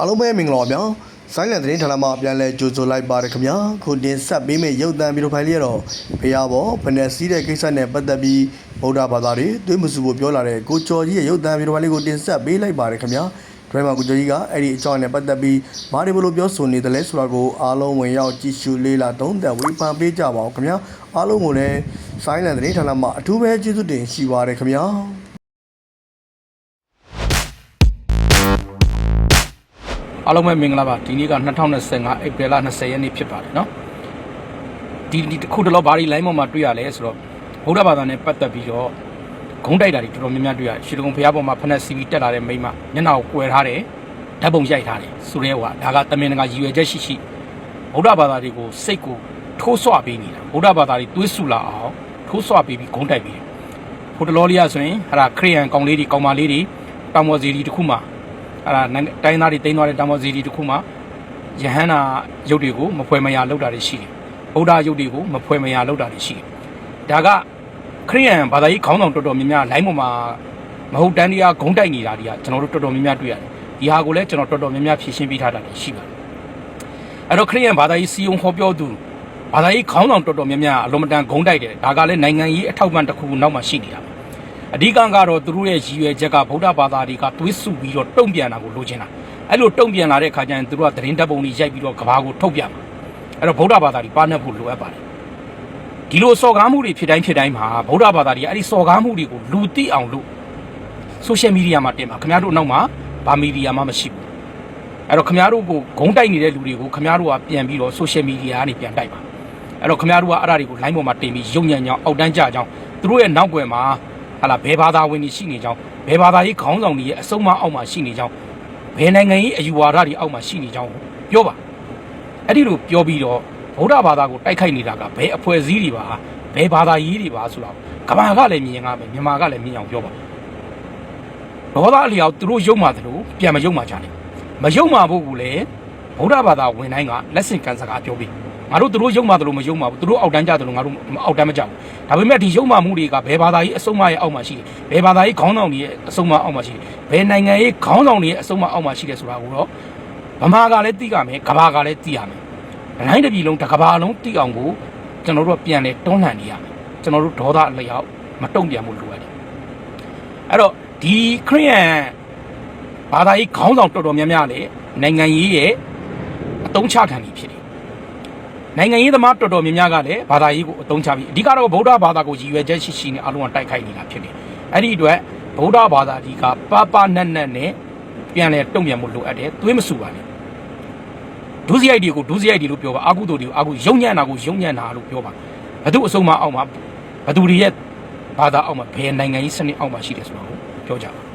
အားလုံးပဲမင်္ဂလာပါဗျာဆိုင်းလန်သတင်းဌာနမှာပြန်လဲကြိုဆိုလိုက်ပါရခင်ဗျာခုတင်ဆက်ပေးမယ့်ရုပ်သံဗီဒီယိုဖိုင်လေးကတော့ဖျားပေါ်ဖနက်စီးတဲ့ကိစ္စနဲ့ပတ်သက်ပြီးဗုဒ္ဓဘာသာတွေသွေးမစုဖို့ပြောလာတဲ့ကိုကျော်ကြီးရဲ့ရုပ်သံဗီဒီယိုဖိုင်လေးကိုတင်ဆက်ပေးလိုက်ပါရခင်ဗျာဒရိုင်ဘာကိုကျော်ကြီးကအဲ့ဒီအကြောင်းနဲ့ပတ်သက်ပြီးဘာတွေဘလို့ပြောဆိုနေတယ်လဲဆိုတာကိုအားလုံးဝင်ရောက်ကြည့်ရှုလေးလာသုံးသပ်ဝေဖန်ပေးကြပါဦးခင်ဗျာအားလုံးကိုလည်းဆိုင်းလန်သတင်းဌာနမှာအထူးပဲကျေးဇူးတင်ရှိပါရခင်ဗျာ အားလုံးပဲမင်္ဂလာပါဒီနေ့က2025ဧပြီလ20ရက်နေ့ဖြစ်ပါတယ်เนาะဒီဒီတစ်ခုတလောဘာဒီလိုင်းပေါ်မှာတွေ့ရလဲဆိုတော့ဗုဒ္ဓဘာသာနဲ့ပတ်သက်ပြီးတော့ဂုံးတိုက်တာတွေတော်တော်များများတွေ့ရတယ်ရှီလကုံဖျားပေါ်မှာဖနက်စီဗီတက်လာတဲ့မိန်းမညနာကိုကွယ်ထားတယ်ဓာတ်ပုံရိုက်ထားတယ်ဆိုရဲဟိုကဒါကတမင်တကာရည်ရွယ်ချက်ရှိရှိဗုဒ္ဓဘာသာတွေကိုစိတ်ကိုထိုးဆွပေးနေတာဗုဒ္ဓဘာသာတွေတွေးဆူလာအောင်ထိုးဆွပေးပြီးဂုံးတိုက်ပြီးတယ်ဟိုတလောလေးရဆိုရင်ဟာခရိယန်ကောင်လေးတွေကောင်မလေးတွေတောင်ပေါ်စီဒီတစ်ခုမှာ အဲ့ဒါနိုင်ငံတိုင်းသားတွေတိန်းသွားတဲ့တာမောစီတီတစ်ခုမှယဟန္တာရုပ်တွေကိုမဖွဲမရလောက်တာတွေရှိတယ်။ဗုဒ္ဓရုပ်တွေကိုမဖွဲမရလောက်တာတွေရှိတယ်။ဒါကခရိယန်ဘာသာရေးခေါင်းဆောင်တော်တော်များများလိုင်းပေါ်မှာမဟုတ်တန်းတရားဂုံးတိုက်နေတာတွေကကျွန်တော်တို့တော်တော်များများတွေ့ရတယ်။ဒီဟာကိုလည်းကျွန်တော်တော်တော်များများဖြည့်ရှင်းပေးထားတာတွေရှိပါတယ်။အဲ့တော့ခရိယန်ဘာသာရေးစီယုံဟောပြောသူဘာသာရေးခေါင်းဆောင်တော်တော်များများအလုံးမတန်ဂုံးတိုက်တယ်။ဒါကလည်းနိုင်ငံရေးအထောက်ပံ့တစ်ခုခုနောက်မှရှိနေတာပဲ။ အဓိကကတော့သူတို့ရဲ့ရည်ရွယ်ချက်ကဗုဒ္ဓဘာသာတွေကသွေးစုပြီးတော့တုံ့ပြန်တာကိုလိုချင်တာအဲ့လိုတုံ့ပြန်လာတဲ့ခါကျရင်သူတို့ကသတင်းတပ်ပုံတွေရိုက်ပြီးတော့ကဘာကိုထုတ်ပြမှာအဲ့တော့ဗုဒ္ဓဘာသာတွေပါနှက်ဖို့လိုအပ်ပါတယ်ဒီလိုစော်ကားမှုတွေဖြစ်တိုင်းဖြစ်တိုင်းမှာဗုဒ္ဓဘာသာတွေအဲ့ဒီစော်ကားမှုတွေကိုလူသိအောင်လို့ဆိုရှယ်မီဒီယာမှာတင်ပါခင်ဗျားတို့နောက်မှာဗာမီဒီယာမှာမရှိဘူးအဲ့တော့ခင်ဗျားတို့ကိုဂုံးတိုက်နေတဲ့လူတွေကိုခင်ဗျားတို့ကပြန်ပြီးတော့ဆိုရှယ်မီဒီယာကနေပြန်တိုက်ပါအဲ့တော့ခင်ဗျားတို့ကအဲ့ဒါတွေကို line ပေါ်မှာတင်ပြီးရုံညံ့ညောင်းအောက်တန်းကြကြအောင်သူတို့ရဲ့နောက်ွယ်မှာ ဟာလာဘယ်ဘာသာဝင်တွေရှိနေကြောင်းဘယ်ဘာသာရေးခေါင်းဆောင်တွေရဲ့အစုံမအောက်မှာရှိနေကြောင်းဘယ်နိုင်ငံရေးအယူဝါဒတွေအောက်မှာရှိနေကြောင်းပြောပါအဲ့ဒီလိုပြောပြီးတော့ဗုဒ္ဓဘာသာကိုတိုက်ခိုက်နေတာကဘယ်အဖွဲ့အစည်းတွေပါဘယ်ဘာသာရေးတွေပါဆိုတော့ကဘာကလည်းမြင်ရမယ်မြန်မာကလည်းမြင်အောင်ပြောပါဒေါသအလျောက်သူတို့ယုံမှသလိုပြန်မယုံမှကြတယ်မယုံမှဖို့ကလည်းဗုဒ္ဓဘာသာဝင်တိုင်းကလက်ဆင့်ကန်စကားပြောပြီး ငါတို့သူတို့ယုံမှသလိုမယုံမှဘူးသူတို့အောက်တန်းကြသလိုငါတို့အောက်တန်းမကြဘူးဒါပေမဲ့ဒီယုံမှမှုတွေကဘယ်ဘာသာရေးအစုံမရဲ့အောက်မှာရှိတယ်ဘယ်ဘာသာရေးခေါင်းဆောင်တွေရဲ့အစုံမအောက်မှာရှိတယ်ဘယ်နိုင်ငံရေးခေါင်းဆောင်တွေရဲ့အစုံမအောက်မှာရှိတယ်ဆိုတာကိုတော့ဗမာကလည်းသိကြမယ်ကဘာကလည်းသိရမယ်အတိုင်းတစ်ပြည်လုံးတစ်ကဘာလုံးသိအောင်ကိုကျွန်တော်တို့ကပြန်လဲတွန်းလှန်နေရမယ်ကျွန်တော်တို့ဒေါသအလျောက်မတုံ့ပြန်မှုလိုရတယ်အဲ့တော့ဒီခရိယန်ဘာသာရေးခေါင်းဆောင်တော်တော်များများလေနိုင်ငံရေးရဲ့အတုံးချခံနေဖြစ်တယ် နိုင်ငံရေးသမားတော်တော်များများကလည်းဘာသာရေးကိုအသုံးချပြီးအဓိကတော့ဗုဒ္ဓဘာသာကိုရည်ရွယ်ချက်ရှိရှိနဲ့အလုံးကတိုက်ခိုက်နေတာဖြစ်တယ်။အဲ့ဒီအတွက်ဗုဒ္ဓဘာသာဒီကပပနက်နက်နဲ့ပြန်လဲတုံ့ပြန်မှုလိုအပ်တယ်။သွေးမဆူပါနဲ့။ဒုစရိုက်တွေကိုဒုစရိုက်တွေလို့ပြောပါအာကုသိုလ်တွေကိုအာကုယုံညံ့တာကိုယုံညံ့တာလို့ပြောပါ။ဘသူအစုံမအောက်မှာဘသူတွေရဲ့ဘာသာအောက်မှာဘယ်နိုင်ငံရေးစနစ်အောက်မှာရှိတယ်ဆိုတော့ပြောကြပါ